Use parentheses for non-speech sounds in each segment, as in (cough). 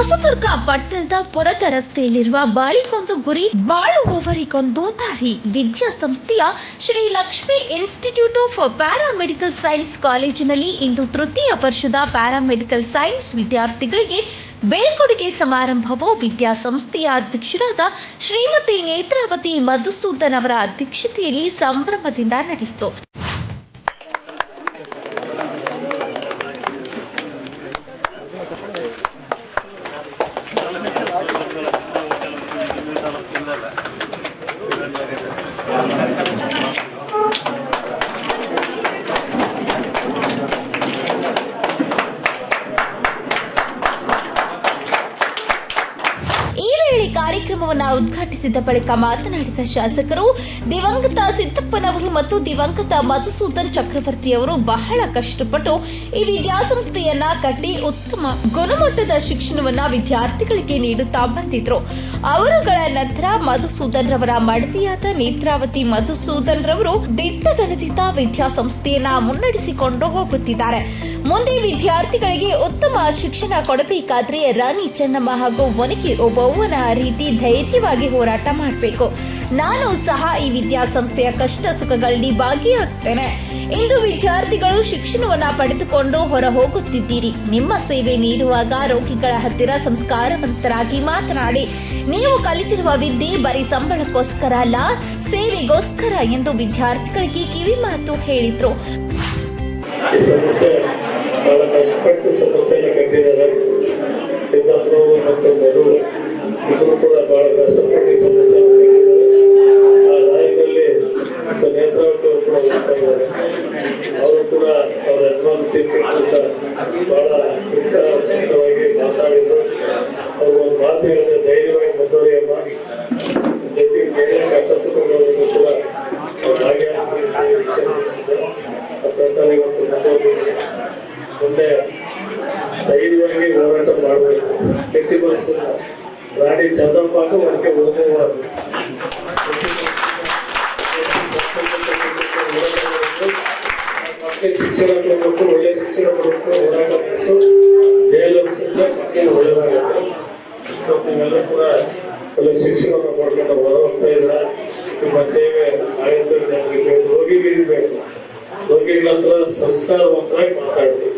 ಹೊಸದುರ್ಗ ಪಟ್ಟಣದ ಪುರದ ರಸ್ತೆಯಲ್ಲಿರುವ ಬಾಳಿಗೊಂದು ಗುರಿ ಬಾಳುವವರಿಗೊಂದು ದಾರಿ. ವಿದ್ಯಾಸಂಸ್ಥೆಯ Shri Lakshmi institute of paramedical science ಕಾಲೇಜಿನಲ್ಲಿ ಇಂದು ತೃತೀಯ ವರ್ಷದ ಪ್ಯಾರಾಮೆಡಿಕಲ್ ಸೈನ್ಸ್ ವಿದ್ಯಾರ್ಥಿಗಳಿಗೆ ಬೀಳ್ಕೊಡುಗೆ ಸಮಾರಂಭವು ವಿದ್ಯಾಸಂಸ್ಥೆಯ ಅಧ್ಯಕ್ಷರಾದ ಶ್ರೀಮತಿ ನೇತ್ರಾವತಿ ಮಧುಸೂದನ್ ಅವರ ಅಧ್ಯಕ್ಷತೆಯಲ್ಲಿ ಸಂಭ್ರಮದಿಂದ ನಡೆಯಿತು. ಬಳಿಕ ಮಾತನಾಡಿದ ಶಾಸಕರು, ದಿವಂಗತ ಸಿದ್ದಪ್ಪನವರು ಮತ್ತು ದಿವಂಗತ ಮಧುಸೂದನ್ ಚಕ್ರವರ್ತಿ ಅವರು ಬಹಳ ಕಷ್ಟಪಟ್ಟು ಈ ವಿದ್ಯಾಸಂಸ್ಥೆಯನ್ನ ಕಟ್ಟಿ ಉತ್ತಮ ಗುಣಮಟ್ಟದ ಶಿಕ್ಷಣವನ್ನ ವಿದ್ಯಾರ್ಥಿಗಳಿಗೆ ನೀಡುತ್ತಾ ಬಂದಿದ್ರು. ಅವರುಗಳ ನಂತರ ಮಧುಸೂದನ್ ರವರ ಮಡದಿಯಾದ ನೇತ್ರಾವತಿ ಮಧುಸೂದನ್ ರವರು ದಿಟ್ಟತನದಿಂದ ವಿದ್ಯಾಸಂಸ್ಥೆಯನ್ನ ಮುನ್ನಡೆಸಿಕೊಂಡು ಹೋಗುತ್ತಿದ್ದಾರೆ. ಮುಂದೆ ವಿದ್ಯಾರ್ಥಿಗಳಿಗೆ ಉತ್ತಮ ಶಿಕ್ಷಣ ಕೊಡಬೇಕಾದ್ರೆ ರಾಣಿ ಚೆನ್ನಮ್ಮ ಹಾಗೂ ಒನಕೆ ಒಬ್ಬವ್ವನ ರೀತಿ ಧೈರ್ಯವಾಗಿ ಹೋರಾಟ ಮಾಡಬೇಕು. ನಾನು ಸಹ ಈ ವಿದ್ಯಾಸಂಸ್ಥೆಯ ಕಷ್ಟ ಸುಖಗಳಲ್ಲಿ ಭಾಗಿಯಾಗ್ತೇನೆ. ಇಂದು ವಿದ್ಯಾರ್ಥಿಗಳು ಶಿಕ್ಷಣವನ್ನ ಪಡೆದುಕೊಂಡು ಹೊರ ಹೋಗುತ್ತಿದ್ದೀರಿ ನಿಮ್ಮ ಸೇವೆ ನೀಡುವಾಗ ರೋಗಿಗಳ ಹತ್ತಿರ ಸಂಸ್ಕಾರವಂತರಾಗಿ ಮಾತನಾಡಿ. ನೀವು ಕಲಿತಿರುವ ವಿದ್ಯೆ ಬರೀ ಸಂಬಳಕ್ಕೋಸ್ಕರ ಅಲ್ಲ, ಸೇವೆಗೋಸ್ಕರ ಎಂದು ವಿದ್ಯಾರ್ಥಿಗಳಿಗೆ ಕಿವಿ ಮಾತು ಹೇಳಿದ್ರು. ಸಂಸ್ಥೆಯನ್ನು ಕಟ್ಟಿದ್ದಾರೆ. ಇಬ್ಬರು ಕೂಡ ಬಹಳ ಕಷ್ಟಪಟ್ಟು ಕಟ್ಟಿದ್ದಾರೆ ಆ ಲೈನಲ್ಲಿ ನೇತೃತ್ವ ಕೂಡ ಅವರು ಕೂಡ ಅವರ ಯಜಮಾನ ತೀರ್ಪಿಟ್ಟು ಸಹ ಬಹಳ ವಿಚಾರವಾಗಿ ಮಾತಾಡಿದ್ರು. ಅವರು ಒಂದು ಮಾತು ಹೇಳಿದ್ರೆ ಧೈರ್ಯವಾಗಿ ಮುಂದುವರಿಯಮ್ಮ. ಸೇವೆ ಆಯ್ತು ಜನರಿಗೆ ರೋಗಿಗಳಿಗೆ ಬೇಕು ರೋಗಿಗಳ ಹತ್ರ ಸಂಸ್ಕಾರವಂತರಾಗಿ ಮಾತಾಡಿ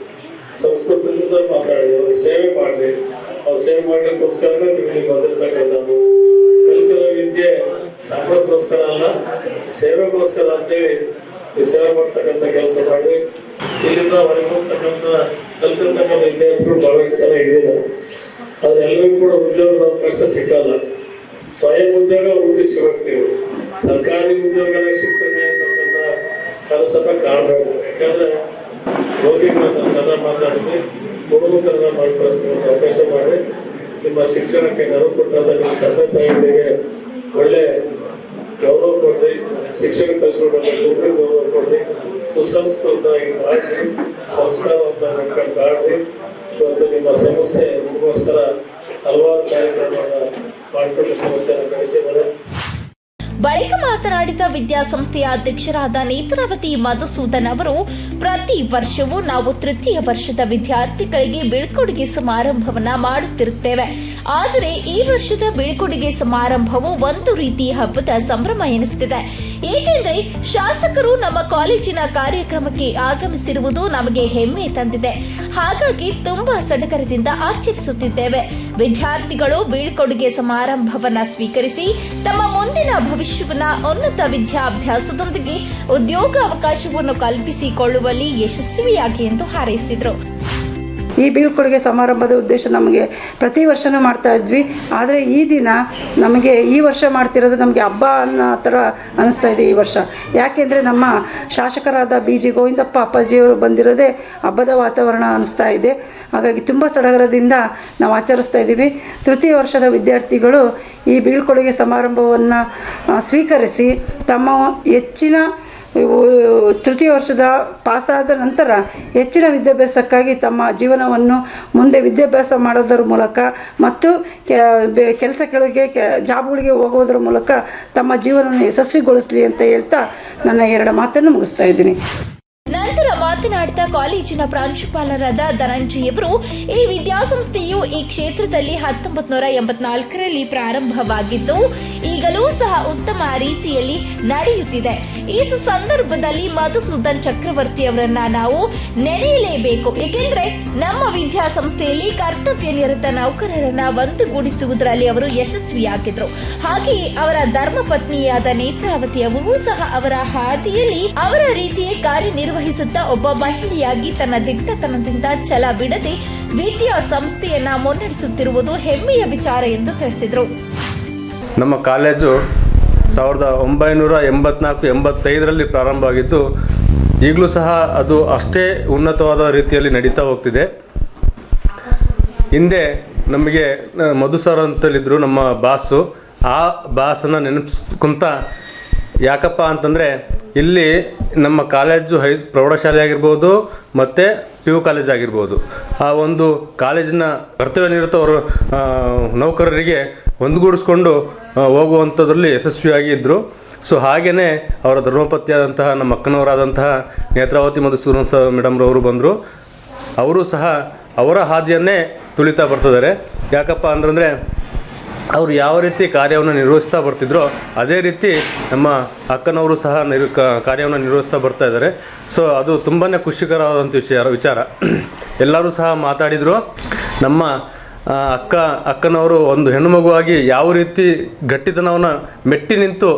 ಸಂಸ್ಕೃತದಿಂದ ಮಾತಾಡಿ ಅವ್ರಿಗೆ ಸೇವೆ ಮಾಡ್ರಿ ಅವ್ರ ಸೇವೆ ಮಾಡ್ಲಿಕ್ಕೋಸ್ಕರ ಇಲ್ಲಿ ಬಂದಿರ್ತಕ್ಕಂಥದ್ದು ಕಲಿತಿರೋ ವಿದ್ಯೆ ಸಂಬಳಕ್ಕೋಸ್ಕರ ಅಲ್ಲ ಸೇವೆಗೋಸ್ಕರ ಅಂತೇಳಿ ನೀವು ಸೇವೆ ಮಾಡ್ತಕ್ಕಂಥ ಕೆಲಸ ಮಾಡಿ ಇಲ್ಲಿಂದ ಹೊರಗೆ ಹೋಗ್ತಕ್ಕಂಥ ಕಲ್ತಿರ್ತಕ್ಕಂಥ ವಿದ್ಯಾರ್ಥಿಗಳು ಬಹಳಷ್ಟು ಜನ ಇದ್ದಾರೆ ಆದ್ರೆ ಎಲ್ಲರಿಗೂ ಕೂಡ ಉದ್ಯೋಗದ ಅವಕಾಶ ಸಿಕ್ಕಲ್ಲ ಸ್ವಯಂ ಉದ್ಯೋಗ ರೂಪಿಸಿ ನೀವು ಸರ್ಕಾರಿ ಉದ್ಯೋಗ ಸಿಗ್ತದೆ ಅನ್ನೋದನ್ನ ಕನಸನ್ನ ಕಾಣಬೇಕು ಯಾಕಂದ್ರೆ ರೋಗಿಗಳನ್ನ ಚೆನ್ನಾಗಿ ಮಾತಾಡಿಸಿ ಗುಣಮುಖರನ್ನ ಮಾಡಿ ಕಳಿಸ್ತಕ್ಕಂಥ ಅವಕಾಶ ಮಾಡಿ ನಿಮ್ಮ ಶಿಕ್ಷಣಕ್ಕೆ ನೆರವು ಕೊಟ್ಟಂತ ನಿಮ್ಮ ತಂದೆ ತಾಯಿಗಳಿಗೆ ಒಳ್ಳೆ ಗೌರವ ಕೊಡ್ರಿ, ಶಿಕ್ಷಣ ಕಲಿಸ್ಕೊಂಡು ಗೌರವ ಕೊಡ್ರಿ, ಸುಸಂಸ್ಕೃತವಾಗಿ ಮಾಡಿ ಸಂಸ್ಕಾರವಂತ ಕಾಡ್ರಿ. ಇವತ್ತು ನಿಮ್ಮ ಸಂಸ್ಥೆ ನಿಮಗೋಸ್ಕರ ಹಲವಾರು ಕಾರ್ಯಕ್ರಮಗಳನ್ನ ಬಳಿಕ ಮಾತನಾಡಿದ ವಿದ್ಯಾಸಂಸ್ಥೆಯ ಅಧ್ಯಕ್ಷರಾದ ನೇತ್ರಾವತಿ ಮಧುಸೂದನ್ ಅವರು, ಪ್ರತಿ ವರ್ಷವೂ ನಾವು ತೃತೀಯ ವರ್ಷದ ವಿದ್ಯಾರ್ಥಿಗಳಿಗೆ ಬೀಳ್ಕೊಡುಗೆ ಸಮಾರಂಭವನ್ನ ಮಾಡುತ್ತಿರುತ್ತೇವೆ. ಆದರೆ ಈ ವರ್ಷದ ಬೀಳ್ಕೊಡುಗೆ ಸಮಾರಂಭವು ಒಂದು ರೀತಿ ಹಬ್ಬದ ಸಂಭ್ರಮ ಎನಿಸುತ್ತಿದೆ. ಏಕೆಂದರೆ ಶಾಸಕರು ನಮ್ಮ ಕಾಲೇಜಿನ ಕಾರ್ಯಕ್ರಮಕ್ಕೆ ಆಗಮಿಸಿರುವುದು ನಮಗೆ ಹೆಮ್ಮೆ ತಂದಿದೆ. ಹಾಗಾಗಿ ತುಂಬಾ ಸಡಗರದಿಂದ ಆಚರಿಸುತ್ತಿದ್ದೇವೆ. ವಿದ್ಯಾರ್ಥಿಗಳು ಬೀಳ್ಕೊಡುಗೆ ಸಮಾರಂಭವನ್ನ ಸ್ವೀಕರಿಸಿ ತಮ್ಮ ಮುಂದಿನ ಭವಿಷ್ಯವನ್ನ ಉನ್ನತ ವಿದ್ಯಾಭ್ಯಾಸದೊಂದಿಗೆ ಉದ್ಯೋಗ ಅವಕಾಶವನ್ನು ಕಲ್ಪಿಸಿಕೊಳ್ಳುವಲ್ಲಿ ಯಶಸ್ವಿಯಾಗಿ ಎಂದು ಹಾರೈಸಿದರು. ಈ ಬೀಳ್ಕೊಡುಗೆ ಸಮಾರಂಭದ ಉದ್ದೇಶ ನಮಗೆ ಪ್ರತಿ ವರ್ಷನೂ ಮಾಡ್ತಾ ಇದ್ವಿ. ಆದರೆ ಈ ದಿನ ನಮಗೆ ಈ ವರ್ಷ ಮಾಡ್ತಿರೋದು ನಮಗೆ ಹಬ್ಬ ಅನ್ನೋ ಥರ ಅನ್ನಿಸ್ತಾ ಇದೆ ಈ ವರ್ಷ. ಯಾಕೆಂದರೆ ನಮ್ಮ ಶಾಸಕರಾದ ಬಿ ಜಿ ಗೋವಿಂದಪ್ಪ ಅಪ್ಪಾಜಿಯವರು ಬಂದಿರೋದೇ ಹಬ್ಬದ ವಾತಾವರಣ ಅನ್ನಿಸ್ತಾ ಇದೆ. ಹಾಗಾಗಿ ತುಂಬ ಸಡಗರದಿಂದ ನಾವು ಆಚರಿಸ್ತಾ ಇದ್ದೀವಿ. ತೃತೀಯ ವರ್ಷದ ವಿದ್ಯಾರ್ಥಿಗಳು ಈ ಬೀಳ್ಕೊಡುಗೆ ಸಮಾರಂಭವನ್ನು ಸ್ವೀಕರಿಸಿ ತಮ್ಮ ಹೆಚ್ಚಿನ ತೃತೀಯ ವರ್ಷದ ಪಾಸಾದ ನಂತರ ಹೆಚ್ಚಿನ ವಿದ್ಯಾಭ್ಯಾಸಕ್ಕಾಗಿ ತಮ್ಮ ಜೀವನವನ್ನು ಮುಂದೆ ವಿದ್ಯಾಭ್ಯಾಸ ಮಾಡೋದರ ಮೂಲಕ ಮತ್ತು ಕೆಲಸಗಳಿಗೆ ಜಾಬ್ಗಳಿಗೆ ಹೋಗೋದ್ರ ಮೂಲಕ ತಮ್ಮ ಜೀವನವನ್ನು ಯಶಸ್ವಿಗೊಳಿಸಲಿ ಅಂತ ಹೇಳ್ತಾ ನನ್ನ ಎರಡು ಮಾತನ್ನು ಮುಗಿಸ್ತಾ ಇದ್ದೀನಿ. ನಂತರ ಮಾತನಾಡಿದ ಕಾಲೇಜಿನ ಪ್ರಾಂಶುಪಾಲರಾದ ಧನಂಜಯವರು ಈ ವಿದ್ಯಾಸಂಸ್ಥೆಯು ಈ ಕ್ಷೇತ್ರದಲ್ಲಿ ಹತ್ತೊಂಬತ್ತು ನೂರ ಎಂಬತ್ನಾಲ್ಕರಲ್ಲಿ ಪ್ರಾರಂಭವಾಗಿದ್ದು, ಈಗಲೂ ಸಹ ಉತ್ತಮ ರೀತಿಯಲ್ಲಿ ನಡೆಯುತ್ತಿದೆ. ಈ ಸಂದರ್ಭದಲ್ಲಿ ಮಧುಸೂದನ್ ಚಕ್ರವರ್ತಿ ಅವರನ್ನ ನಾವು ನೆನೆಯಲೇಬೇಕು. ಏಕೆಂದ್ರೆ ನಮ್ಮ ವಿದ್ಯಾಸಂಸ್ಥೆಯಲ್ಲಿ ಕರ್ತವ್ಯ ನಿರತ ನೌಕರರನ್ನ ಒಂದುಗೂಡಿಸುವುದರಲ್ಲಿ ಅವರು ಯಶಸ್ವಿಯಾಗಿದ್ರು. ಹಾಗೆಯೇ ಅವರ ಧರ್ಮಪತ್ನಿಯಾದ ನೇತ್ರಾವತಿ ಅವರು ಸಹ ಅವರ ಹಾದಿಯಲ್ಲಿ ಅವರ ರೀತಿಯೇ ಕಾರ್ಯನಿರ್ವಹಿಸುತ್ತಾ ಒಬ್ಬ ಮಹಿಳೆಯಾಗಿ ತನ್ನ ದಿಟ್ಟತನದಿಂದ ಛಲ ಬಿಡದೆ ವಿದ್ಯಾಸಂಸ್ಥೆಯನ್ನ ಮುನ್ನಡೆಸುತ್ತಿರುವುದು ಹೆಮ್ಮೆಯ ವಿಚಾರ ಎಂದು ತಿಳಿಸಿದರು. ನಮ್ಮ ಕಾಲೇಜು ಸಾವಿರದ ಒಂಬೈನೂರ ಎಂಬತ್ನಾಲ್ಕು, ಎಂಬತ್ತೈದರಲ್ಲಿ ಪ್ರಾರಂಭ ಆಗಿದ್ದು ಈಗಲೂ ಸಹ ಅದು ಅಷ್ಟೇ ಉನ್ನತವಾದ ರೀತಿಯಲ್ಲಿ ನಡೀತಾ ಹೋಗ್ತಿದೆ. ಹಿಂದೆ ನಮಗೆ ಮಧು ಸರ್ ಅಂತಲಿದ್ದರು ನಮ್ಮ ಬಾಸು. ಆ ಬಾಸನ್ನು ನೆನಪಿಸ್ಕೊಂತ, ಯಾಕಪ್ಪ ಅಂತಂದರೆ, ಇಲ್ಲಿ ನಮ್ಮ ಕಾಲೇಜು ಹೈ ಪ್ರೌಢಶಾಲೆ ಆಗಿರ್ಬೋದು ಮತ್ತು ಪಿ ಯು ಕಾಲೇಜ್ ಆಗಿರ್ಬೋದು. ಆ ಒಂದು ಕಾಲೇಜಿನ ಕರ್ತವ್ಯ ಆ, ನೌಕರರಿಗೆ ಒಂದುಗೂಡಿಸ್ಕೊಂಡು ಹೋಗುವಂಥದ್ರಲ್ಲಿ ಯಶಸ್ವಿಯಾಗಿ ಇದ್ದರು ಸೊ ಹಾಗೆಯೇ ಅವರ ಧರ್ಮಪತಿಯಾದಂತಹ ನಮ್ಮ ಅಕ್ಕನವರಾದಂತಹ ನೇತ್ರಾವತಿ ಮತ್ತು ಸ ಮೇಡಮ್ರವರು ಬಂದರು. ಅವರು ಸಹ ಅವರ ಹಾದಿಯನ್ನೇ ತುಳಿತಾ ಬರ್ತಿದ್ದಾರೆ. ಯಾಕಪ್ಪ ಅಂತಂದರೆ ಅವರು ಯಾವ ರೀತಿ ಕಾರ್ಯವನ್ನು ನಿರ್ವಹಿಸ್ತಾ ಬರ್ತಿದ್ರೋ ಅದೇ ರೀತಿ ನಮ್ಮ ಅಕ್ಕನವರು ಸಹ ನಿರ್ ಕಾರ್ಯವನ್ನು ನಿರ್ವಹಿಸ್ತಾ ಬರ್ತಾ ಇದ್ದಾರೆ. ಸೊ ಅದು ತುಂಬಾ ಖುಷಿಕರವಾದಂಥ ವಿಷಯ, ವಿಚಾರ. (clears throat) ಎಲ್ಲರೂ ಸಹ ಮಾತಾಡಿದರು. ನಮ್ಮ ಅಕ್ಕ, ಅಕ್ಕನವರು ಒಂದು ಹೆಣ್ಣು ಮಗುವಾಗಿ ಯಾವ ರೀತಿ ಗಟ್ಟಿತನವನ್ನು ಮೆಟ್ಟಿ ನಿಂತು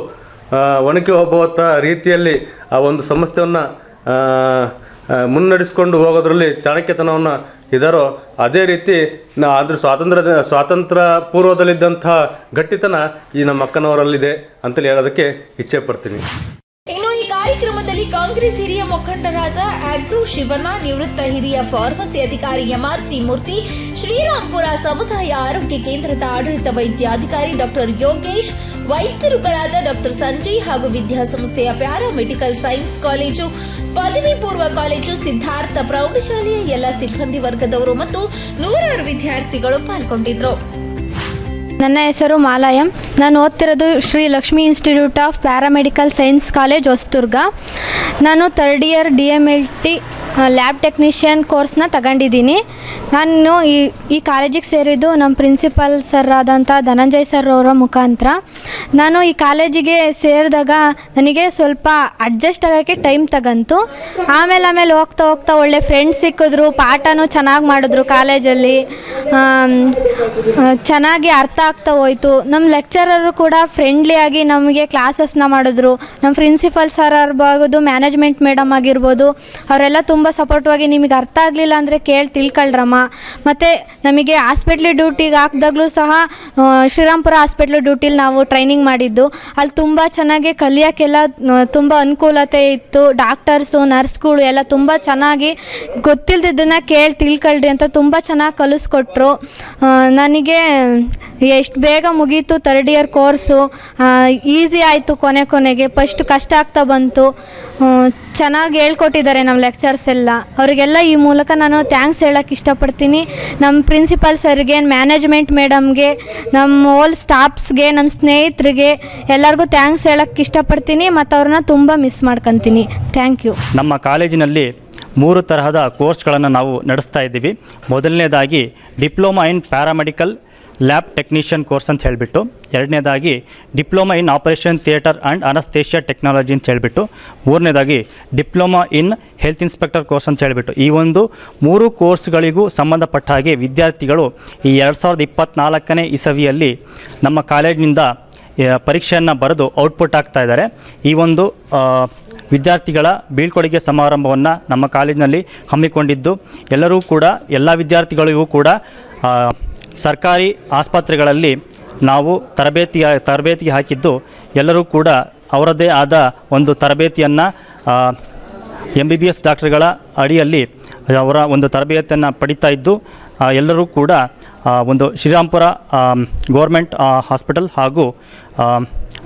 ಒಣಕೆ ಹೋಗುವಂಥ ರೀತಿಯಲ್ಲಿ ಆ ಒಂದು ಸಂಸ್ಥೆಯನ್ನು ಮುನ್ನಡೆಸ್ಕೊಂಡು ಹೋಗೋದ್ರಲ್ಲಿ ಚಾಣಕ್ಯತನವನ್ನು ಇದ್ದಾರೋ ಅದೇ ರೀತಿ ನಾ ಅದ್ರ ಸ್ವಾತಂತ್ರ್ಯ ಸ್ವಾತಂತ್ರ್ಯ ಪೂರ್ವದಲ್ಲಿದ್ದಂಥ ಗಟ್ಟಿತನ ಈ ನಮ್ಮ ಅಕ್ಕನವರಲ್ಲಿದೆ ಅಂತಲೇ ಹೇಳೋದಕ್ಕೆ ಇಚ್ಛೆ ಪಡ್ತೀನಿ. ಇನ್ನು ಈ ಕಾರ್ಯಕ್ರಮದಲ್ಲಿ ಕಾಂಗ್ರೆಸ್ ಹಿರಿಯ ಮುಖಂಡರಾದ ಆಗ್ರೂ ಶಿವಣ್ಣ, ನಿವೃತ್ತ ಹಿರಿಯ ಫಾರ್ಮಸಿ ಅಧಿಕಾರಿ ಎಂಆರ್ ಸಿ ಮೂರ್ತಿ, ಶ್ರೀರಾಮ್ಪುರ ಸಮುದಾಯ ಆರೋಗ್ಯ ಕೇಂದ್ರದ ಆಡಳಿತ ವೈದ್ಯಾಧಿಕಾರಿ ಡಾಕ್ಟರ್ ಯೋಗೇಶ್, ವೈದ್ಯರುಗಳಾದ ಡಾಕ್ಟರ್ ಸಂಜಯ್ ಹಾಗೂ ವಿದ್ಯಾಸಂಸ್ಥೆಯ ಪ್ಯಾರಾಮೆಡಿಕಲ್ ಸೈನ್ಸ್ ಕಾಲೇಜು ಪದವಿ ಪೂರ್ವ ಕಾಲೇಜು ಸಿದ್ಧಾರ್ಥ ಪ್ರೌಢಶಾಲೆಯ ಎಲ್ಲ ಸಿಬ್ಬಂದಿ ವರ್ಗದವರು ಮತ್ತು ನೂರಾರು ವಿದ್ಯಾರ್ಥಿಗಳು ಪಾಲ್ಗೊಂಡಿದ್ರು. ನನ್ನ ಹೆಸರು ಮಾಲಾಯಂ. ನಾನು ಓದ್ತಿರೋದು Shri Lakshmi institute of paramedical science college Hosadurga. ನಾನು third year D M L T lab technician ಕೋರ್ಸ್ನ ತಗೊಂಡಿದ್ದೀನಿ. ನಾನು ಈ ಈ ಕಾಲೇಜಿಗೆ ಸೇರಿದ್ದು ನಮ್ಮ ಪ್ರಿನ್ಸಿಪಲ್ ಸರ್ ಆದಂಥ ಧನಂಜಯ್ ಸರ್ ಅವರ ಮುಖಾಂತರ. ನಾನು ಈ ಕಾಲೇಜಿಗೆ ಸೇರಿದಾಗ ನನಗೆ ಸ್ವಲ್ಪ ಅಡ್ಜಸ್ಟ್ ಆಗೋಕ್ಕೆ ಟೈಮ್ ತಗಂತು. ಆಮೇಲೆ ಆಮೇಲೆ ಹೋಗ್ತಾ ಹೋಗ್ತಾ ಒಳ್ಳೆ ಫ್ರೆಂಡ್ಸ್ ಸಿಕ್ಕಿದ್ರು, ಪಾಠನೂ ಚೆನ್ನಾಗಿ ಮಾಡಿದ್ರು ಕಾಲೇಜಲ್ಲಿ. ಚೆನ್ನಾಗಿ ಅರ್ಥ ಆಗ್ತಾ ಹೋಯ್ತು. ನಮ್ಮ ಲೆಕ್ಚರರು ಕೂಡ ಫ್ರೆಂಡ್ಲಿಯಾಗಿ ನಮಗೆ ಕ್ಲಾಸಸ್ನ ಮಾಡಿದ್ರು. ನಮ್ಮ ಪ್ರಿನ್ಸಿಪಲ್ ಸರ್ ಆಗ್ಬೋದು ಮ್ಯಾನೇಜ್ಮೆಂಟ್ ಮೇಡಮ್ ಆಗಿರ್ಬೋದು, ಅವರೆಲ್ಲ ತುಂಬ ಸಪೋರ್ಟಿವಾಗಿ ನಿಮಗೆ ಅರ್ಥ ಆಗಲಿಲ್ಲ ಅಂದರೆ ಕೇಳಿ ತಿಳ್ಕೊಳ್ರಮ್ಮ ಮತ್ತು ನಮಗೆ ಹಾಸ್ಪಿಟ್ಲ್ ಡ್ಯೂಟಿಗೆ ಹಾಕಿದಾಗಲೂ ಸಹ ಶ್ರೀರಾಮ್ಪುರ ಹಾಸ್ಪಿಟ್ಲ್ ಡ್ಯೂಟಿಲಿ ನಾವು ಟ್ರೈನಿಂಗ್ ಮಾಡಿದ್ದು. ಅಲ್ಲಿ ತುಂಬ ಚೆನ್ನಾಗಿ ಕಲಿಯೋಕ್ಕೆಲ್ಲ ತುಂಬ ಅನುಕೂಲತೆ ಇತ್ತು. ಡಾಕ್ಟರ್ಸು ನರ್ಸ್ಗಳು ಎಲ್ಲ ತುಂಬ ಚೆನ್ನಾಗಿ ಗೊತ್ತಿಲ್ಲದಿದ್ದನ್ನು ಕೇಳಿ ತಿಳ್ಕೊಳ್ರಿ ಅಂತ ತುಂಬ ಚೆನ್ನಾಗಿ ಕಲಿಸ್ಕೊಟ್ರು. ನನಗೆ ಎಷ್ಟು ಬೇಗ ಮುಗೀತು ತರ್ಡ್ ಇಯರ್ ಕೋರ್ಸು ಈಸಿ ಆಯಿತು ಕೊನೆ ಕೊನೆಗೆ. ಫಸ್ಟ್ ಕಷ್ಟ ಆಗ್ತಾ ಬಂತು. ಚೆನ್ನಾಗಿ ಹೇಳ್ಕೊಟ್ಟಿದ್ದಾರೆ ನಮ್ಮ ಲೆಕ್ಚರ್ಸ್ ಎಲ್ಲ ಅವರಿಗೆಲ್ಲ ಈ ಮೂಲಕ ನಾನು ಥ್ಯಾಂಕ್ಸ್ ಹೇಳೋಕ್ಕೆ ಇಷ್ಟಪಡ್ತೀನಿ. ನಮ್ಮ ಪ್ರಿನ್ಸಿಪಾಲ್ ಸರ್ಗೆ ಮ್ಯಾನೇಜ್ಮೆಂಟ್ ಮೇಡಮ್ಗೆ ನಮ್ಮ ಓಲ್ ಸ್ಟಾಫ್ಸ್ಗೆ ನಮ್ಮ ಸ್ನೇಹಿತರಿಗೆ ಎಲ್ಲರಿಗೂ ಥ್ಯಾಂಕ್ಸ್ ಹೇಳೋಕ್ಕೆ ಇಷ್ಟಪಡ್ತೀನಿ ಮತ್ತು ಅವ್ರನ್ನ ತುಂಬ ಮಿಸ್ ಮಾಡ್ಕೊತೀನಿ. ಥ್ಯಾಂಕ್ ಯು ನಮ್ಮ ಕಾಲೇಜಿನಲ್ಲಿ ಮೂರು ತರಹದ ಕೋರ್ಸ್ಗಳನ್ನು ನಾವು ನಡೆಸ್ತಾ ಇದ್ದೀವಿ. ಮೊದಲನೇದಾಗಿ diploma in paramedical lab technician course ಅಂತ ಹೇಳಿಬಿಟ್ಟು, ಎರಡನೇದಾಗಿ diploma in operation theatre and anaesthesia technology ಅಂತ ಹೇಳಿಬಿಟ್ಟು, ಮೂರನೇದಾಗಿ diploma in health inspector course ಅಂತ ಹೇಳಿಬಿಟ್ಟು, ಈ ಒಂದು ಮೂರು ಕೋರ್ಸ್ಗಳಿಗೂ ಸಂಬಂಧಪಟ್ಟ ಹಾಗೆ ವಿದ್ಯಾರ್ಥಿಗಳು ಈ ಎರಡು ಸಾವಿರದ ಇಪ್ಪತ್ತ್ನಾಲ್ಕನೇ ಇಸವಿಯಲ್ಲಿ ನಮ್ಮ ಕಾಲೇಜಿನಿಂದ ಪರೀಕ್ಷೆಯನ್ನು ಬರೆದು ಔಟ್ಪುಟ್ ಆಗ್ತಾ ಇದ್ದಾರೆ. ಈ ಒಂದು ವಿದ್ಯಾರ್ಥಿಗಳ ಬೀಳ್ಕೊಡುಗೆ ಸಮಾರಂಭವನ್ನು ನಮ್ಮ ಕಾಲೇಜಿನಲ್ಲಿ ಹಮ್ಮಿಕೊಂಡಿದ್ದು. ಎಲ್ಲರೂ ಕೂಡ, ಎಲ್ಲ ವಿದ್ಯಾರ್ಥಿಗಳಿಗೂ ಕೂಡ ಸರ್ಕಾರಿ ಆಸ್ಪತ್ರೆಗಳಲ್ಲಿ ನಾವು ತರಬೇತಿ ತರಬೇತಿಗೆ ಹಾಕಿದ್ದು ಎಲ್ಲರೂ ಕೂಡ ಅವರದೇ ಆದ ಒಂದು ತರಬೇತಿಯನ್ನು ಎಂ ಬಿ ಬಿ ಎಸ್ ಡಾಕ್ಟರ್ಗಳ ಅಡಿಯಲ್ಲಿ ಅವರ ಒಂದು ತರಬೇತಿಯನ್ನು ಪಡಿತಾ ಇದ್ದು ಎಲ್ಲರೂ ಕೂಡ ಒಂದು ಶ್ರೀರಾಮ್ಪುರ ಗೋರ್ಮೆಂಟ್ ಹಾಸ್ಪಿಟಲ್ ಹಾಗೂ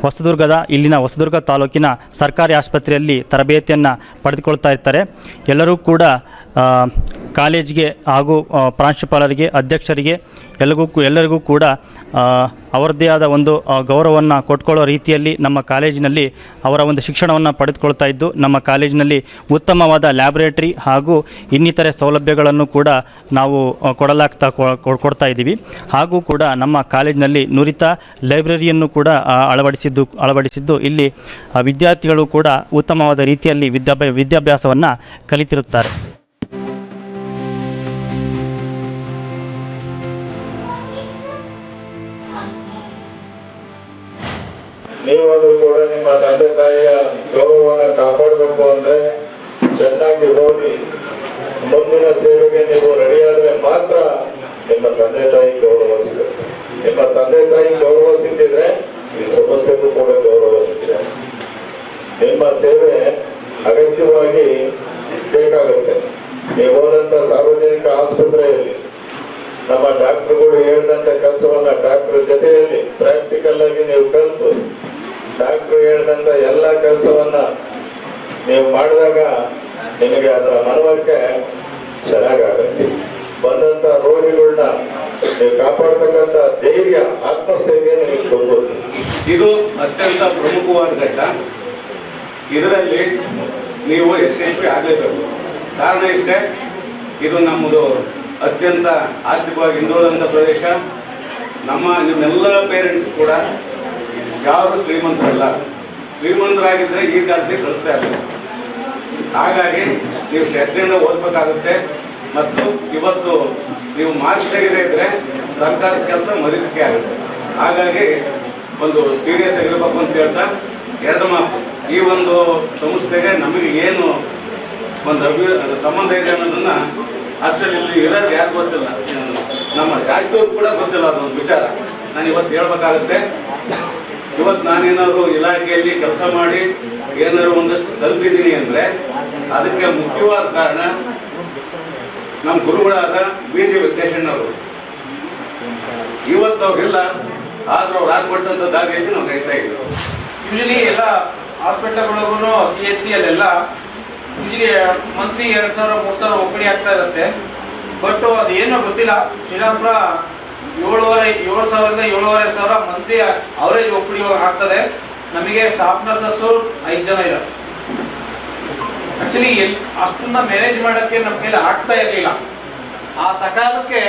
ಹೊಸದುರ್ಗದ, ಇಲ್ಲಿನ ಹೊಸದುರ್ಗ ತಾಲೂಕಿನ ಸರ್ಕಾರಿ ಆಸ್ಪತ್ರೆಯಲ್ಲಿ ತರಬೇತಿಯನ್ನು ಪಡೆದುಕೊಳ್ತಾ ಇರ್ತಾರೆ. ಎಲ್ಲರೂ ಕೂಡ ಕಾಲೇಜ್ಗೆ ಹಾಗೂ ಪ್ರಾಂಶುಪಾಲರಿಗೆ, ಅಧ್ಯಕ್ಷರಿಗೆ ಎಲ್ಲರಿಗೂ ಎಲ್ಲರಿಗೂ ಕೂಡ ಅವರದ್ದೇ ಆದ ಒಂದು ಗೌರವವನ್ನು ಕೊಟ್ಕೊಳ್ಳೋ ರೀತಿಯಲ್ಲಿ ನಮ್ಮ ಕಾಲೇಜಿನಲ್ಲಿ ಅವರ ಒಂದು ಶಿಕ್ಷಣವನ್ನು ಪಡೆದುಕೊಳ್ತಾ ಇದ್ದು, ನಮ್ಮ ಕಾಲೇಜಿನಲ್ಲಿ ಉತ್ತಮವಾದ ಲ್ಯಾಬೊರೇಟರಿ ಹಾಗೂ ಇನ್ನಿತರೆ ಸೌಲಭ್ಯಗಳನ್ನು ಕೂಡ ನಾವು ಕೊಡಲಾಗ್ತಾ ಕೊಡ್ತಾ ಇದ್ದೀವಿ. ಹಾಗೂ ಕೂಡ ನಮ್ಮ ಕಾಲೇಜಿನಲ್ಲಿ ನುರಿತ ಲೈಬ್ರರಿಯನ್ನು ಕೂಡ ಅಳವಡಿಸಿದ್ದು ಅಳವಡಿಸಿದ್ದು, ಇಲ್ಲಿ ವಿದ್ಯಾರ್ಥಿಗಳು ಕೂಡ ಉತ್ತಮವಾದ ರೀತಿಯಲ್ಲಿ ವಿದ್ಯಾಭ್ಯಾಸ ವಿದ್ಯಾಭ್ಯಾಸವನ್ನು ಕಲಿತಿರುತ್ತಾರೆ. ನೀವಾದ್ರೂ ಕೂಡ ನಿಮ್ಮ ತಂದೆ ತಾಯಿಯ ಗೌರವವನ್ನು ಕಾಪಾಡಬೇಕು ಅಂದ್ರೆ ಚೆನ್ನಾಗಿ ಓದಿ ಮುಂದಿನ ಸೇವೆಗೆ ನೀವು ರೆಡಿ ಮಾತ್ರ ನಿಮ್ಮ ತಂದೆ ತಾಯಿ ಗೌರವ ಸಿಗುತ್ತೆ. ನಿಮ್ಮ ತಂದೆ ತಾಯಿ ಗೌರವ ಸಿಕ್ಕಿದ್ರೆ ಈ ಸಂಸ್ಥೆಗೂ ಕೂಡ ಗೌರವ ಸಿಕ್ಕಿದೆ. ನಿಮ್ಮ ಸೇವೆ ಅಗತ್ಯವಾಗಿ ಬೇಕಾಗುತ್ತೆ. ನೀವು ಹೋದಂತ ಸಾರ್ವಜನಿಕ ಆಸ್ಪತ್ರೆಯಲ್ಲಿ ನಮ್ಮ ಡಾಕ್ಟರ್ಗಳು ಹೇಳಿದಂತ ಕೆಲಸವನ್ನ ಡಾಕ್ಟರ್ ಜೊತೆಯಲ್ಲಿ ಪ್ರಾಕ್ಟಿಕಲ್ ಆಗಿ ನೀವು ಕಲಿತು ಡಾಕ್ಟರ್ ಹೇಳಿದಂತ ಎಲ್ಲ ಕೆಲಸವನ್ನ ನೀವು ಮಾಡಿದಾಗ ನಿಮಗೆ ಅದರ ಮನವರಿಕೆ ಚೆನ್ನಾಗಾಗುತ್ತೆ ಬಂದಂತ ರೋಗಿಗಳನ್ನ ನೀವು ಕಾಪಾಡ್ತಕ್ಕಂತ ಧೈರ್ಯ, ಆತ್ಮಸ್ಥೈರ್ಯ ನಿಮಗೆ ತುಂಬುತ್ತೆ ಇದು ಅತ್ಯಂತ ಪ್ರಮುಖವಾದ ಘಟ್ಟ. ಇದರಲ್ಲಿ ನೀವು ಯಶಸ್ವಿ ಆಗಲೇಬೇಕು. ಕಾರಣ ಇಷ್ಟೇ, ಇದು ನಮ್ಮದು ಅತ್ಯಂತ ಆರ್ಥಿಕವಾಗಿ ಹಿಂದುಳಿದಂಥ ಪ್ರದೇಶ. ನಮ್ಮ ನಿಮ್ಮೆಲ್ಲ ಪೇರೆಂಟ್ಸ್ ಕೂಡ ಯಾರು ಶ್ರೀಮಂತರಲ್ಲ. ಶ್ರೀಮಂತರಾಗಿದ್ದರೆ ಈ ಕಾಲದಲ್ಲಿ ಕಳಿಸ್ತಾ ಇರಲಿಲ್ಲ ಹಾಗಾಗಿ ನೀವು ಶ್ರದ್ಧೆಯಿಂದ ಓದಬೇಕಾಗುತ್ತೆ. ಮತ್ತು ಇವತ್ತು ನೀವು ಮಾರ್ಕ್ಸ್ ತೆಗೆದೇ ಇದ್ರೆ ಸರ್ಕಾರದ ಕೆಲಸ ಮರೀಚಿಕೆ ಆಗುತ್ತೆ. ಹಾಗಾಗಿ ಒಂದು ಸೀರಿಯಸ್ ಆಗಿರ್ಬೇಕು ಅಂತ ಹೇಳ್ತಾ ಎರಡು ಮಾತು. ಈ ಒಂದು ಸಂಸ್ಥೆಗೆ ನಮಗೆ ಏನು ಒಂದು ಅಭಿ, ಸಂಬಂಧ ಇದೆ ಅನ್ನೋದನ್ನ ಆಕ್ಚುಲಿ ಇಲ್ಲಿ ಇರೋದು ಯಾರು ಗೊತ್ತಿಲ್ಲ. ನಮ್ಮ ಶಾಸಕರು ಕೂಡ ಗೊತ್ತಿಲ್ಲ ಅದೊಂದು ವಿಚಾರ. ನಾನು ಇವತ್ತು ಹೇಳ್ಬೇಕಾಗುತ್ತೆ. ಇವತ್ತು ನಾನೇನಾದ್ರು ಇಲಾಖೆಯಲ್ಲಿ ಕೆಲಸ ಮಾಡಿ ಏನಾದ್ರು ಒಂದಷ್ಟು ಕಲ್ತಿದ್ದೀನಿ ಅಂದ್ರೆ ಅದಕ್ಕೆ ಮುಖ್ಯವಾದ ಕಾರಣ ನಮ್ಮ ಗುರುಗಳಾದ ಬಿ ಜಿ ವೆಂಕಟೇಶಣ್ಣವರು ಇವತ್ತು ಅವ್ರಿಲ್ಲ ಆದ್ರೂ ಅವ್ರು ಹಾಕ್ಕೊಟ್ಟಂತ ದಾರಿಯಲ್ಲಿ ನಾವು ನಡೀತಾ ಇದ್ದೀವಿ. ಯೂಶಲಿ ಎಲ್ಲ ಹಾಸ್ಪಿಟ್ಲ್ಗಳಿಗೂ ಸಿ ಎಚ್ ಸಿ ಅಲ್ಲೆಲ್ಲ ಯೂಶಲಿ ಮಂತ್ಲಿ ಎರಡು ಸಾವಿರ, ಮೂರು ಸಾವಿರ ಒಪ್ಪಡಿ ಆಗ್ತಾ ಇರುತ್ತೆ. ಬಟ್ ಅದೇನೋ ಗೊತ್ತಿಲ್ಲ. ಶ್ರೀರಾಮ್ಪುರ ಏಳುವರೆ, ಏಳು ಸಾವಿರದಿಂದ ಏಳುವರೆ ಸಾವಿರ ಮಂತ್ಲಿ ಅವರೇಜ್ ಒಪ್ಪಿಡಿ ಆಗ್ತದೆ. ನಮಗೆ ಸ್ಟಾಫ್ ನರ್ಸಸ್ಸು ಐದು ಜನ ಇದ್ದಾರೆ ಆಕ್ಚುಲಿ ಅಷ್ಟನ್ನ ಮ್ಯಾನೇಜ್ ಮಾಡೋಕ್ಕೆ ನಮ್ಮ ಕೈಲಿ ಆಗ್ತಾ ಇರಲಿಲ್ಲ. ಆ ಸಕಾಲಕ್ಕೆ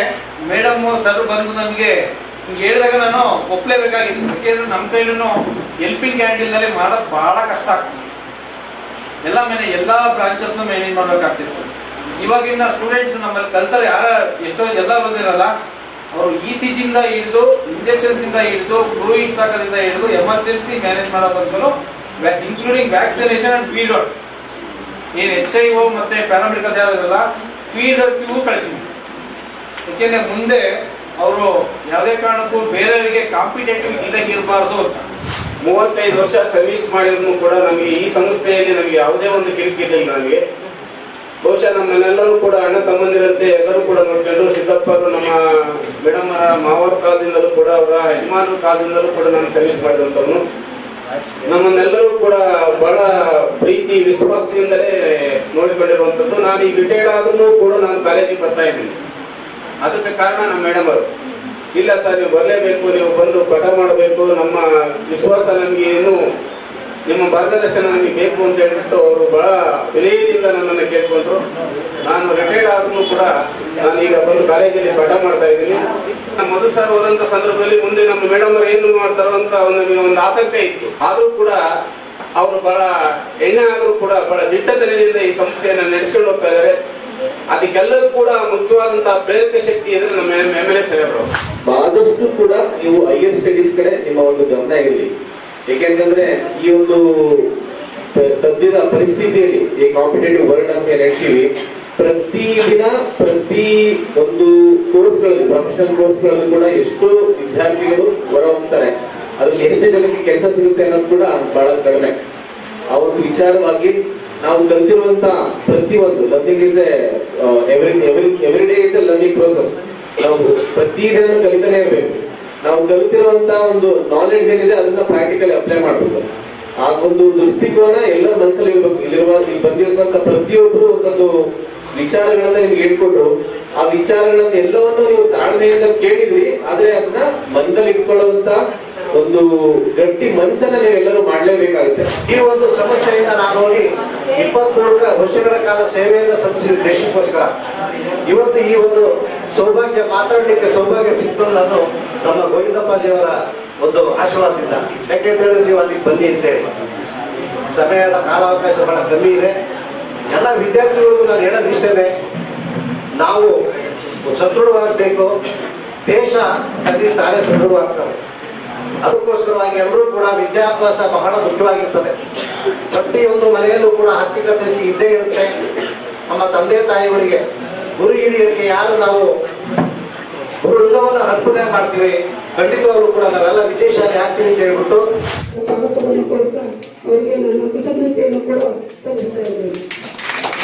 ಮೇಡಮ್ ಸರ್ ಬಂದು ನನಗೆ ಹಿಂಗೆ ಹೇಳಿದಾಗ ನಾನು ಒಪ್ಪಲೇಬೇಕಾಗಿತ್ತು ಯಾಕೆಂದ್ರೆ ನಮ್ಮ ಕೈಲೂ ಹೆಲ್ಪಿಂಗ್ ಕ್ಯಾಂಟೀನ್ದಲ್ಲಿ ಮಾಡೋದು ಭಾಳ ಕಷ್ಟ ಆಗ್ತದೆ ಎಲ್ಲ ಮೇನೆ, ಎಲ್ಲ ಬ್ರಾಂಚಸ್ನ ಮ್ಯಾನೇಜ್ ಮಾಡಬೇಕಾಗ್ತಿತ್ತು. ಇವಾಗಿನ ಸ್ಟೂಡೆಂಟ್ಸ್ ನಮ್ಮಲ್ಲಿ ಕಲ್ತಾರೆ. ಯಾರು ಎಷ್ಟೋ ಎಲ್ಲ ಬಂದಿರಲ್ಲ ಅವರು ಇ ಸಿ ಜಿಯಿಂದ ಹಿಡಿದು ಇಂಜೆಕ್ಷನ್ಸ್ ಇಂದ ಹಿಡಿದು ಫ್ಲೂಯಿಡ್ಸ್ ಹಾಕೋದ್ರಿಂದ ಹಿಡಿದು emergency manage ಮಾಡೋದಂತಲೂ including vaccination and field work ಏನು ಎಚ್ ಐ ಓ ಮತ್ತೆ ಪ್ಯಾರಾಮೆಡಿಕಲ್ಸ್ ಯಾರಿರಲ್ಲ ಫೀಲ್ಡ್ ಕ್ಯೂ ಕಳಿಸಿದ್ವಿ ಯಾಕೆಂದ್ರೆ ಮುಂದೆ ಅವರು ಯಾವುದೇ ಕಾರಣಕ್ಕೂ ಬೇರೆಯವರಿಗೆ ಕಾಂಪಿಟೇಟಿವ್ ಇಲ್ಲದೆ ಇರಬಾರ್ದು ಅಂತ. ಮೂವತ್ತೈದು ವರ್ಷ ಸರ್ವಿಸ್ ಮಾಡಿದ್ರು ಕೂಡ ನಮಗೆ ಈ ಸಂಸ್ಥೆಯಲ್ಲಿ ನಮಗೆ ಯಾವುದೇ ಒಂದು ಕಿರಿಕಿರಲಿಲ್ಲ ನನಗೆ ಬಹುಶಃ ನಮ್ಮನ್ನೆಲ್ಲರೂ ಕೂಡ ಅಣ್ಣ ತಮ್ಮಂದಿರಂತೆ ಎಲ್ಲರೂ ಕೂಡ ನೋಡ್ಕೊಂಡ್ರು. ಸಿದ್ದಪ್ಪರು ನಮ್ಮ ಮೇಡಮ್ಮರ ಮಾವರ ಕಾಲದಿಂದಲೂ ಕೂಡ ಅವರ ಯಜಮಾನರ ಕಾಲದಿಂದಲೂ ಕೂಡ ನಾನು ಸರ್ವಿಸ್ ಮಾಡಿದಂಥವನು. ನಮ್ಮನ್ನೆಲ್ಲರೂ ಕೂಡ ಬಹಳ ಪ್ರೀತಿ, ವಿಶ್ವಾಸದಿಂದಲೇ ನೋಡಿಕೊಂಡಿರುವಂಥದ್ದು. ನಾನು ಈಗ ರಿಟೈರ್ಡ್ ಆದ್ರೂ ಕೂಡ ನಾನು ಕಾಲೇಜಿಗೆ ಬರ್ತಾ ಇದ್ದೀನಿ. ಅದಕ್ಕೆ ಕಾರಣ ನಮ್ಮ ಮೇಡಮ್ ಇಲ್ಲ ಸರ್, ನೀವು ಬರಲೇಬೇಕು, ನೀವು ಬಂದು ಪಠ ಮಾಡಬೇಕು. ನಮ್ಮ ವಿಶ್ವಾಸ ನಮಗೆ ಏನು ನಿಮ್ಮ ಮಾರ್ಗದರ್ಶನ ನನಗೆ ಬೇಕು ಅಂತ ಹೇಳ್ಬಿಟ್ಟು ಅವರು ಬಹಳ ವಿನಯದಿಂದ ನನ್ನನ್ನು ಕೇಳ್ಕೊಂಡ್ರು. ನಾನು ರಿಟೈರ್ಡ್ ಆದ್ರೂ ಕೂಡ ನಾನು ಈಗ ಬಂದು ಕಾಲೇಜಲ್ಲಿ ಪಾಠ ಮಾಡ್ತಾ ಇದ್ದೀನಿ. ನಮ್ಮ ಮಧು ಸರ್ ಹೋದಂತ ಸಂದರ್ಭದಲ್ಲಿ ಮುಂದೆ ನಮ್ಮ ಮೇಡಮ್ ಅವರು ಏನು ಮಾಡ್ತಾರೋ ಅಂತ ನಮಗೆ ಒಂದು ಆತಂಕ ಇತ್ತು. ಆದರೂ ಕೂಡ ಅವರು ಬಹಳ ಎಣ್ಣೆ ಆದರೂ ಕೂಡ ಬಹಳ ದಿಟ್ಟತನದಿಂದ ಈ ಸಂಸ್ಥೆಯನ್ನು ನಡೆಸ್ಕೊಂಡು ಹೋಗ್ತಾ ಇದ್ದಾರೆ. ಅದಕ್ಕೆಲ್ಲರೂ ಕೂಡ ಮುಖ್ಯವಾದಂತಹ ಪ್ರೇರಕ ಶಕ್ತಿ ಇದ್ರೆ ನಮ್ಮ ಎಂ ಎಲ್ ಎ ಸಾಹೇಬ್ರು ಆದಷ್ಟು ಕೂಡ ನೀವು ಹೈಯರ್ ಸ್ಟಡೀಸ್ ಕಡೆ ನಿಮ್ಮ ಒಂದು ಗಮನ ಇರಲಿ. ಏಕೆಂತಂದ್ರೆ ಈ ಒಂದು ಸದ್ಯದ ಪರಿಸ್ಥಿತಿಯಲ್ಲಿ ಈ ಕಾಂಪಿಟೇಟಿವ್ ವರ್ಲ್ಡ್ ಅಂತ ಏನ್ ಹೇಳ್ತೀವಿ, ಪ್ರತಿ ದಿನ ಪ್ರತಿ ಒಂದು ಕೋರ್ಸ್ಗಳಲ್ಲಿ ಪ್ರೊಫೆಷನಲ್ ಕೋರ್ಸ್ಗಳಲ್ಲಿ ಕೂಡ ಎಷ್ಟು ವಿದ್ಯಾರ್ಥಿಗಳು ಹೊರ ಹೋಗ್ತಾರೆ ಅದ್ರಲ್ಲಿ ಎಷ್ಟು ಜನಕ್ಕೆ ಕೆಲಸ ಸಿಗುತ್ತೆ ಅನ್ನೋದು ಕೂಡ ಬಹಳ ಕಡಿಮೆ. ಆ ಒಂದು ವಿಚಾರವಾಗಿ ನಾವು ಕಲ್ತಿರುವಂತ ಒಂದು learning is every every every day is a learning process ನಾವು ಪ್ರತಿ ದಿನ ಕಲಿತಾನೆ ಇರಬೇಕು. ನಾವು ಕಲಿತಿರುವಂತ ಒಂದು ನಾಲೆಡ್ಜ್ ಏನಿದೆ ಅದನ್ನ ಪ್ರಾಕ್ಟಿಕಲಿ ಅಪ್ಲೈ ಮಾಡಬೇಕು ಆ ಒಂದು ದೃಷ್ಟಿಕೋನ ಎಲ್ಲರ ಮನಸ್ಸಲ್ಲಿ ಇರಬೇಕು. ಇಲ್ಲಿರುವ ಇಲ್ಲಿ ಬಂದಿರುವಂತ ಪ್ರತಿಯೊಬ್ಬರು ಒಂದೊಂದು ವಿಚಾರಗಳನ್ನ ನಿಮ್ಗೆ ಹೇಳ್ಕೊಟ್ರು ಆ ವಿಚಾರಗಳನ್ನ ಎಲ್ಲವನ್ನು ನೀವು ತಾಳ್ಮೆಯಿಂದ ಕೇಳಿದ್ರಿ, ಆದ್ರೆ ಅದನ್ನ ಮನದಲ್ಲಿ ಇಟ್ಕೊಳ್ಳುವಂತ ಒಂದು ಗಟ್ಟಿ ಮನಸ್ಸನ್ನ ನೀವೆಲ್ಲರೂ ಮಾಡಲೇಬೇಕಾಗುತ್ತೆ. ಈ ಒಂದು ಸಮಸ್ಯೆಯಿಂದ ನಾನು ಹೋಗಿ ಇಪ್ಪತ್ಮೂರು ವರ್ಷಗಳ ಕಾಲ ಸೇವೆಯನ್ನು ಸಲ್ಲಿಸಿದ ದೇಶಕ್ಕೋಸ್ಕರ. ಇವತ್ತು ಈ ಒಂದು ಸೌಭಾಗ್ಯ ಮಾತಾಡಲಿಕ್ಕೆ ಸೌಭಾಗ್ಯ ಸಿಕ್ತು ನಾನು ನಮ್ಮ ಗೋವಿಂದಪ್ಪಾಜಿಯವರ ಒಂದು ಆಶೀರ್ವಾದದಿಂದ. ಯಾಕೆಂತೇಳಿದ್ರೆ ನೀವು ಅಲ್ಲಿ ಬನ್ನಿ ಅಂತೇಳಿ ಸಮಯದ ಕಾಲಾವಕಾಶ ಬಹಳ ಕಮ್ಮಿ ಇದೆ. ಎಲ್ಲ ವಿದ್ಯಾರ್ಥಿಗಳಿಗೂ ನಾನು ಹೇಳೋದು ಇಷ್ಟೇ ನಾವು ಸದೃಢವಾಗಬೇಕು. ದೇಶ ಅಲ್ಲಿ ತಾನೇ ಸದೃಢವಾಗ್ತದೆ. ಅದಕ್ಕೋಸ್ಕರವಾಗಿ ಎಲ್ಲರೂ ಕೂಡ ವಿದ್ಯಾಭ್ಯಾಸ ಬಹಳ ಮುಖ್ಯವಾಗಿರ್ತದೆ. ಪ್ರತಿಯೊಂದು ಮನೆಯಲ್ಲೂ ಕೂಡ ಆರ್ಥಿಕತೆ ಇದ್ದೇ ಇರುತ್ತೆ. ನಮ್ಮ ತಂದೆ ತಾಯಿಗಳಿಗೆ ಗುರು ಹಿರಿಯರಿಗೆ ಯಾರು ನಾವು ಗುರುಗಳನ್ನು ಅರ್ಪಣೆ ಮಾಡ್ತೀವಿ, ಖಂಡಿತವಾಗ್ಲೂ ಕೂಡ ನಾವೆಲ್ಲ ವಿಜಯಶಾಲಿ ಆಗ್ತೀವಿ ಅಂತ ಹೇಳ್ಬಿಟ್ಟು ಅವರಿಗೆ ನನ್ನ ಕೃತಜ್ಞತೆಯನ್ನು ಕೂಡ ಸಲ್ಲಿಸ್ತಾ ಇದ್ದೇನೆ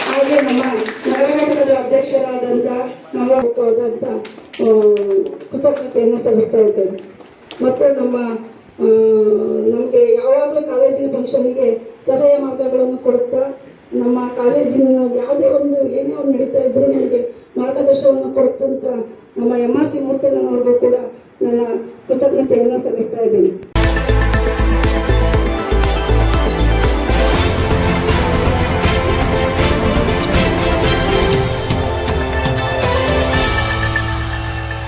ಹಾಗೆ ನಮ್ಮ ನಗರ ಘಟಕದ ಅಧ್ಯಕ್ಷರಾದಂಥ ನವವಾದಂಥ ಕೃತಜ್ಞತೆಯನ್ನು ಸಲ್ಲಿಸ್ತಾ ಇದ್ದೇನೆ ಮತ್ತು ನಮ್ಮ ನಮಗೆ ಯಾವಾಗಲೂ ಕಾಲೇಜಿನ ಫಂಕ್ಷನಿಗೆ ಸಲಹೆ ಮಾರ್ಗಗಳನ್ನು ಕೊಡುತ್ತಾ ನಮ್ಮ ಕಾಲೇಜಿನ ಯಾವುದೇ ಒಂದು ಏನೇ ಒಂದು ನಡೀತಾ ಇದ್ರು ನನಗೆ ಮಾರ್ಗದರ್ಶನವನ್ನು ಕೊಡ್ತಂತ ನಮ್ಮ ಎಂ ಆರ್ ಸಿ ಮೂರ್ತಣ್ಣನವ್ರಿಗೂ ಕೂಡ ನನ್ನ ಕೃತಜ್ಞತೆಯನ್ನು ಸಲ್ಲಿಸ್ತಾ ಇದ್ದೀನಿ.